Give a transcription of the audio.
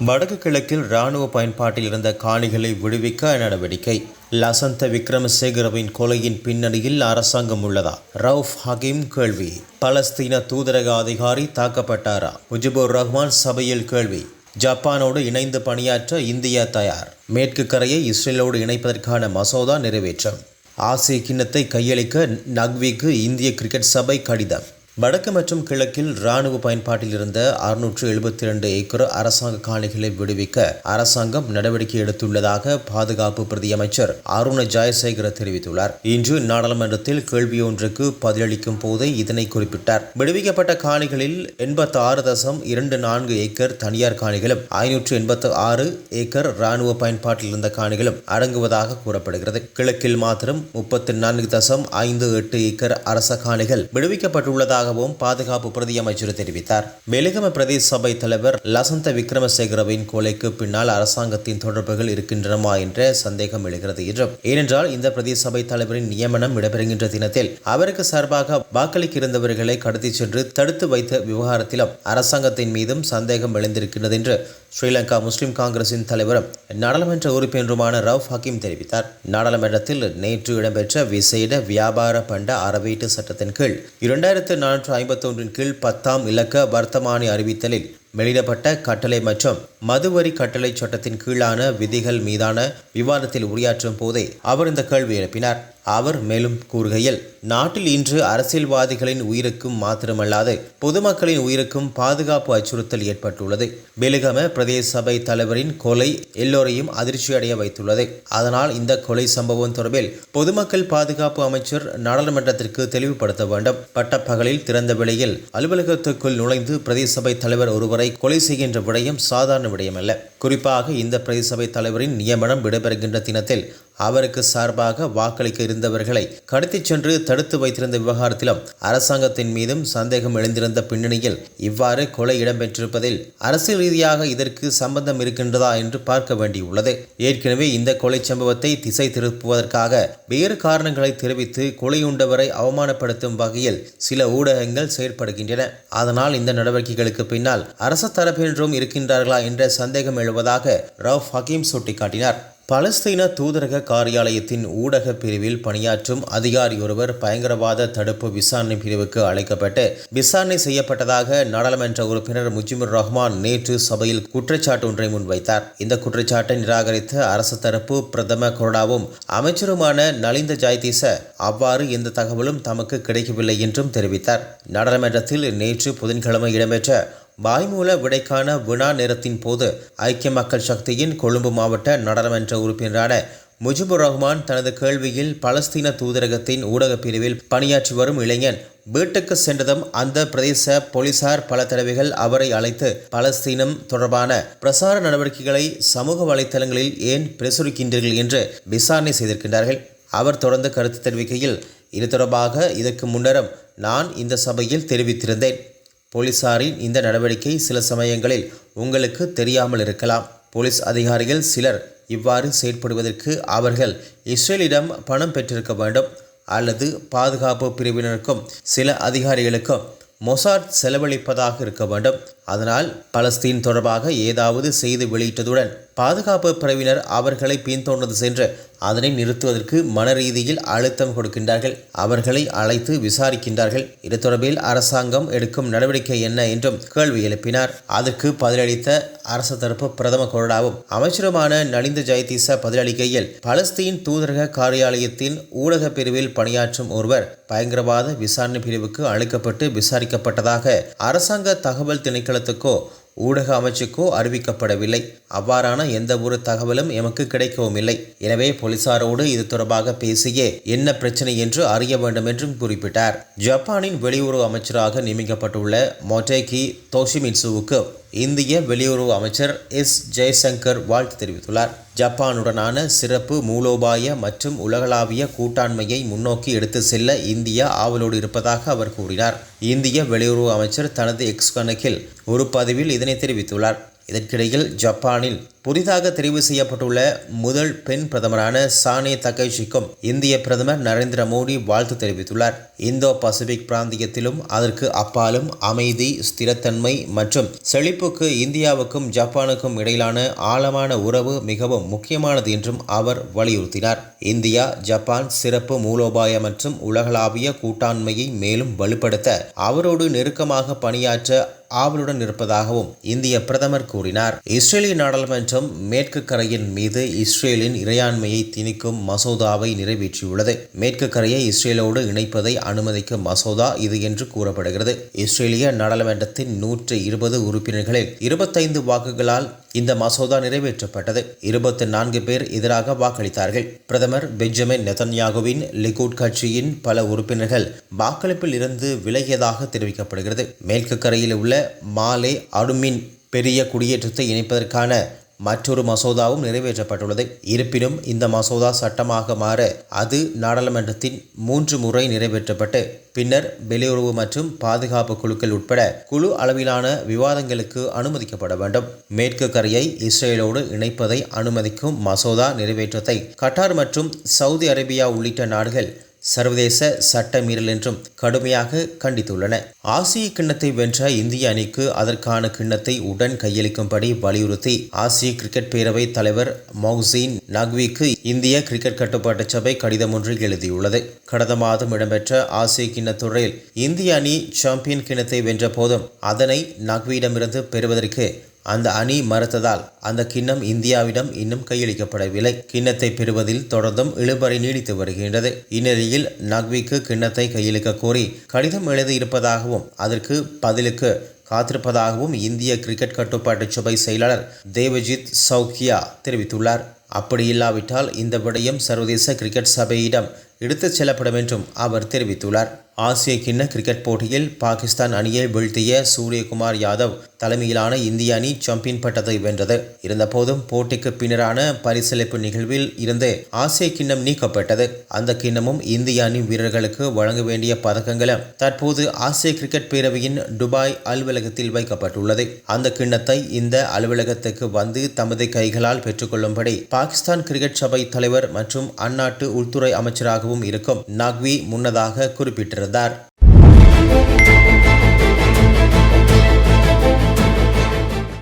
வடக்கு கிழக்கில் இராணுவ பயன்பாட்டில் இருந்த காணிகளை விடுவிக்க நடவடிக்கை. லசந்த விக்ரமசேகரவின் கொலையின் பின்னணியில் அரசாங்கம் உள்ளதா? ரவுஃப் ஹகீம் கேள்வி. பலஸ்தீன தூதரக அதிகாரி தாக்கப்பட்டாரா? முஜிபுர் ரஹ்மான் சபையில் கேள்வி. ஜப்பானோடு இணைந்து பணியாற்ற இந்தியா தயார். மேற்கு கரையை இஸ்ரேலோடு இணைப்பதற்கான மசோதா நிறைவேற்றம். ஆசிய கிண்ணத்தை கையளிக்க நக்விக்கு இந்திய கிரிக்கெட் சபை கடிதம். வடக்கு மற்றும் கிழக்கில் இராணுவ பயன்பாட்டில் இருந்த அறுநூற்று எழுபத்தி இரண்டு ஏக்கர் அரசாங்க காணிகளை விடுவிக்க அரசாங்கம் நடவடிக்கை எடுத்துள்ளதாக பாதுகாப்பு பிரதியமைச்சர் அருண ஜெயசேகர தெரிவித்துள்ளார். இன்று நாடாளுமன்றத்தில் கேள்வி ஒன்றுக்கு பதிலளிக்கும் போதே இதனை குறிப்பிட்டார். விடுவிக்கப்பட்ட காணிகளில் எண்பத்தி ஆறு தசம் இரண்டு நான்கு ஏக்கர் தனியார் காணிகளும் ஐநூற்று எண்பத்து ஆறு ஏக்கர் இராணுவ பயன்பாட்டில் இருந்த காணிகளும் அடங்குவதாக கூறப்படுகிறது. கிழக்கில் மாத்திரம் முப்பத்தி நான்கு தசம் ஐந்து எட்டு ஏக்கர் அரச காணிகள் விடுவிக்கப்பட்டுள்ளதாக இருப்பதாகவும் பாதுகாப்பு பிரதியமைச்சர் தெரிவித்தார். வெலிகம பிரதேச சபை தலைவர் லசந்த விக்ரமசேகரவின் கொலைக்கு பின்னால் அரசாங்கத்தின் தொடர்புகள் இருக்கின்றனமா என்ற சந்தேகம் எழுகிறது என்றும் ஏனென்றால் இந்த பிரதேச சபை தலைவரின் நியமனம் இடம்பெறுகின்ற தினத்தில் அவருக்கு சார்பாக வாக்களிக்க இருந்தவர்களை கடத்திச் சென்று தடுத்து வைத்த விவகாரத்திலும் அரசாங்கத்தின் மீதும் சந்தேகம் எழுந்திருக்கின்றது என்று ஸ்ரீலங்கா முஸ்லிம் காங்கிரசின் தலைவரும் நாடாளுமன்ற உறுப்பினருமான ரவுஃப் ஹக்கீம் தெரிவித்தார். நாடாளுமன்றத்தில் நேற்று இடம்பெற்ற விசேட வியாபார பண்ட அறவீட்டு சட்டத்தின் கீழ் இரண்டாயிரத்து நானூற்று ஐம்பத்தொன்றின் கீழ் பத்தாம் இலக்க வர்த்தமானி அறிவித்தலில் வெளியிடப்பட்ட கட்டளை மற்றும் மதுவரி கட்டளை சட்டத்தின் கீழான விதிகள் மீதான விவாதத்தில் உரையாற்றும் போதே அவர் இந்த கேள்வி எழுப்பினார். அவர் மேலும் கூறுகையில் நாட்டில் இன்று அரசியல்வாதிகளின் உயிருக்கும் மாத்திரமல்லாது பொதுமக்களின் உயிருக்கும் பாதுகாப்பு அச்சுறுத்தல் ஏற்பட்டுள்ளது. பெலுகம பிரதேச சபை தலைவரின் கொலை எல்லோரையும் அதிர்ச்சியடைய வைத்துள்ளது. அதனால் இந்த கொலை சம்பவம் தொடர்பில் பொதுமக்கள் பாதுகாப்பு அமைச்சர் நாடாளுமன்றத்திற்கு தெளிவுபடுத்த வேண்டும். பட்டப்பகலில் திறந்த வெளியில் அலுவலகத்துக்குள் நுழைந்து பிரதேச சபை தலைவர் ஒருவர் கொலை செய்கின்ற விடயம் சாதாரண விடயமல்ல. குறிப்பாக இந்த பிரதேச தலைவரின் நியமனம் விடைபெறுகின்ற தினத்தில் அவருக்கு சார்பாக வாக்களிக்க இருந்தவர்களை கடத்திச் சென்று தடுத்து வைத்திருந்த விவகாரத்திலும் அரசாங்கத்தின் மீதும் சந்தேகம் எழுந்திருந்த பின்னணியில் இவ்வாறு கொலை இடம்பெற்றிருப்பதில் அரசியல் ரீதியாக இதற்கு சம்பந்தம் இருக்கின்றதா என்று பார்க்க வேண்டியுள்ளது. ஏற்கனவே இந்த கொலை சம்பவத்தை திசை திருப்புவதற்காக வேறு காரணங்களை தெரிவித்து கொலையுண்டவரை அவமானப்படுத்தும் வகையில் சில ஊடகங்கள் செயற்படுகின்றன. அதனால் இந்த நடவடிக்கைகளுக்கு பின்னால் அரச தரப்பினரும் இருக்கின்றார்களா என்ற சந்தேகம் எழுவதாக ரவுஃப் ஹக்கீம் சுட்டிக்காட்டினார். பலஸ்தீன தூதரக காரியாலயத்தின் ஊடக பிரிவில் பணியாற்றும் அதிகாரி ஒருவர் பயங்கரவாத தடுப்பு விசாரணை பிரிவுக்கு அழைக்கப்பட்டு விசாரணை செய்யப்பட்டதாக நாடாளுமன்ற உறுப்பினர் முஜிபுர் ரஹ்மான் நேற்று சபையில் குற்றச்சாட்டு ஒன்றை முன்வைத்தார். இந்த குற்றச்சாட்டை நிராகரித்த அரசு தரப்பு பிரதம கொரோடாவும் அமைச்சருமான நலிந்த ஜாய்தீச அவ்வாறு எந்த தகவலும் தமக்கு கிடைக்கவில்லை என்றும் தெரிவித்தார். நாடாளுமன்றத்தில் நேற்று புதன்கிழமை இடம்பெற்ற வாய்மூல விடைக்கான வினா நேரத்தின் போது ஐக்கிய மக்கள் சக்தியின் கொழும்பு மாவட்ட நாடாளுமன்ற உறுப்பினரான முஜிபுர் ரஹ்மான் தனது கேள்வியில் பலஸ்தீன தூதரகத்தின் ஊடகப் பிரிவில் பணியாற்றி வரும் இளைஞன் வீட்டுக்கு சென்றதும் அந்த பிரதேச போலீசார் பல தடவைகள் அவரை அழைத்து பலஸ்தீனம் தொடர்பான பிரசார நடவடிக்கைகளை சமூக வலைத்தளங்களில் ஏன் பிரசுரிக்கின்றீர்கள் என்று விசாரணை செய்திருக்கின்றார்கள். அவர் தொடர்ந்து கருத்து தெரிவிக்கையில் இது தொடர்பாக இதற்கு முன்னரும் நான் இந்த சபையில் தெரிவித்திருந்தேன். போலீசாரின் இந்த நடவடிக்கை சில சமயங்களில் உங்களுக்கு தெரியாமல் இருக்கலாம். போலீஸ் அதிகாரிகள் சிலர் இவ்வாறு செயற்படுவதற்கு அவர்கள் இஸ்ரேலிடம் பணம் பெற்றிருக்க வேண்டும் அல்லது பாதுகாப்பு பிரிவினருக்கும் சில அதிகாரிகளுக்கும் மொசாட் செலவழிப்பதாக இருக்க வேண்டும். அதனால் பலஸ்தீன் தொடர்பாக ஏதாவது செய்து வெளியிட்டதுடன் பாதுகாப்பு பிரிவினர் அவர்களை பின்தொடர்ந்து சென்று அதனை நிறுத்துவதற்கு மன ரீதியில் அழுத்தம் கொடுக்கின்றார்கள். அவர்களை அழைத்து விசாரிக்கின்றார்கள். இது தொடர்பில் அரசாங்கம் எடுக்கும் நடவடிக்கை என்ன என்றும் கேள்வி எழுப்பினார். அதற்கு பதிலளித்த அரசு தரப்பு பிரதம கொறடாவும் அமைச்சருமான நலிந்த ஜெயதீச பதிலளிக்கையில் பலஸ்தீன் தூதரக காரியாலயத்தின் ஊடக பிரிவில் பணியாற்றும் ஒருவர் பயங்கரவாத விசாரணை பிரிவுக்கு அழைக்கப்பட்டு விசாரிக்கப்பட்டதாக அரசாங்க தகவல் திணைக்களத்துக்கோ ஊடக அமைச்சுக்கோ அறிவிக்கப்படவில்லை. அவ்வாறான எந்த ஒரு தகவலும் எமக்கு கிடைக்கவும் இல்லை எனவே போலீசாரோடு இது தொடர்பாக பேசியே என்ன பிரச்சனை என்று அறிய வேண்டும் என்றும் குறிப்பிட்டார். ஜப்பானின் வெளியுறவு அமைச்சராக நியமிக்கப்பட்டுள்ள மொட்டேகி தோஷிமிட்சுவுக்கு இந்திய வெளியுறவு அமைச்சர் எஸ். ஜெய்சங்கர் வாழ்த்து தெரிவித்துள்ளார். ஜப்பானுடனான சிறப்பு மூலோபாய மற்றும் உலகளாவிய கூட்டாண்மையை முன்னோக்கி எடுத்து செல்ல இந்தியா ஆவலோடு இருப்பதாக அவர் கூறினார். இந்திய வெளியுறவு அமைச்சர் தனது எக்ஸ் கணக்கில் ஒரு பதிவில் இதனை தெரிவித்துள்ளார். இதற்கிடையில் ஜப்பானில் புதிதாக தெரிவு செய்யப்பட்டுள்ள முதல் பெண் பிரதமரான சானே தகைஷிக்கும் இந்திய பிரதமர் நரேந்திர மோடி வாழ்த்து தெரிவித்துள்ளார். இந்தோ பசிபிக் பிராந்தியத்திலும் அதற்கு அப்பாலும் அமைதி ஸ்திரத்தன்மை மற்றும் செழிப்புக்கு இந்தியாவுக்கும் ஜப்பானுக்கும் இடையிலான ஆழமான உறவு மிகவும் முக்கியமானது என்றும் அவர் வலியுறுத்தினார். இந்தியா ஜப்பான் சிறப்பு மூலோபாய மற்றும் உலகளாவிய கூட்டாண்மையை மேலும் வலுப்படுத்த அவரோடு நெருக்கமாக பணியாற்ற ஆவலுடன் இருப்பதாகவும் இந்திய பிரதமர் கூறினார். இஸ்ரேலிய நாடாளுமன்ற நாடாளுமன்றம் மேற்கு கரையின் மீது இஸ்ரேலின் இறையாண்மையை திணிக்கும் மசோதாவை நிறைவேற்றியுள்ளது. மேற்கு கரையை இஸ்ரேலோடு இணைப்பதை அனுமதிக்கும் மசோதா இது என்று கூறப்படுகிறது. இஸ்ரேலிய நாடாளுமன்றத்தின் நூற்று இருபது உறுப்பினர்களில் இருபத்தைந்து வாக்குகளால் இந்த மசோதா நிறைவேற்றப்பட்டது. இருபத்தி நான்கு பேர் எதிராக வாக்களித்தார்கள். பிரதமர் பெஞ்சமின் நெதன்யாகுவின் லிகுட் கட்சியின் பல உறுப்பினர்கள் வாக்களிப்பில் இருந்து விலகியதாக தெரிவிக்கப்படுகிறது. மேற்கு கரையில் உள்ள மாலே அடுமின் பெரிய குடியேற்றத்தை இணைப்பதற்கான மற்றொரு மசோதாவும் நிறைவேற்றப்பட்டுள்ளது. இருப்பினும் இந்த மசோதா சட்டமாக மாற அது நாடாளுமன்றத்தின் மூன்று முறை நிறைவேற்றப்பட்டு பின்னர் வெளியுறவு மற்றும் பாதுகாப்பு குழுக்கள் உட்பட குழு அளவிலான விவாதங்களுக்கு அனுமதிக்கப்பட வேண்டும். மேற்கு கரையை இஸ்ரேலோடு இணைப்பதை அனுமதிக்கும் மசோதா நிறைவேற்றத்தை கட்டார் மற்றும் சவுதி அரேபியா உள்ளிட்ட நாடுகள் சர்வதேச சட்ட மீறல் என்றும் கடுமையாக கண்டித்துள்ளன. ஆசிய கிண்ணத்தை வென்ற இந்திய அணிக்கு அதற்கான கிண்ணத்தை உடன் கையளிக்கும்படி வலியுறுத்தி ஆசிய கிரிக்கெட் பேரவை தலைவர் மௌசீன் நக்விக்கு இந்திய கிரிக்கெட் கட்டுப்பாட்டு சபை கடிதம் ஒன்று எழுதியுள்ளது. கடந்த மாதம் இடம்பெற்ற ஆசிய கிண்ணத் தொடரில் இந்திய அணி சாம்பியன் கிண்ணத்தை வென்ற போதும் அதனை நக்வியிடமிருந்து பெறுவதற்கு அந்த அணி மறுத்ததால் அந்த கிண்ணம் இந்தியாவிடம் இன்னும் கையளிக்கப்படவில்லை. கிண்ணத்தை பெறுவதில் தொடர்ந்தும் இழுபறி நீடித்து வருகின்றது. இந்நிலையில் நக்விக்கு கிண்ணத்தை கையளிக்க கோரி கடிதம் எழுதியிருப்பதாகவும் அதற்கு பதிலுக்கு காத்திருப்பதாகவும் இந்திய கிரிக்கெட் கட்டுப்பாட்டு சபை செயலாளர் தேவஜித் சௌக்கியா தெரிவித்துள்ளார். அப்படி இல்லாவிட்டால் இந்த விடயம் சர்வதேச கிரிக்கெட் சபையிடம் எடுத்துச் செல்லப்படும் என்றும் அவர் தெரிவித்துள்ளார். ஆசிய கிண்ண கிரிக்கெட் போட்டியில் பாகிஸ்தான் அணியை வீழ்த்திய சூரியகுமார் யாதவ் தலைமையிலான இந்திய அணி சாம்பியன் பட்டத்தை வென்றது. இருந்தபோதும் போட்டிக்கு பின்னரான பரிசளிப்பு நிகழ்வில் இருந்து ஆசிய கிண்ணம் நீக்கப்பட்டது. அந்த கிண்ணமும் இந்திய அணி வீரர்களுக்கு வழங்க வேண்டிய பதக்கங்களும் தற்போது ஆசிய கிரிக்கெட் பேரவையின் துபாய் அலுவலகத்தில் வைக்கப்பட்டுள்ளது. அந்த கிண்ணத்தை இந்த அலுவலகத்துக்கு வந்து தமது கைகளால் பெற்றுக்கொள்ளும்படி பாகிஸ்தான் கிரிக்கெட் சபை தலைவர் மற்றும் அந்நாட்டு உள்துறை அமைச்சராக இருக்கும். நக்வி முன்னதாக குறிப்பிட்டிருந்தார்.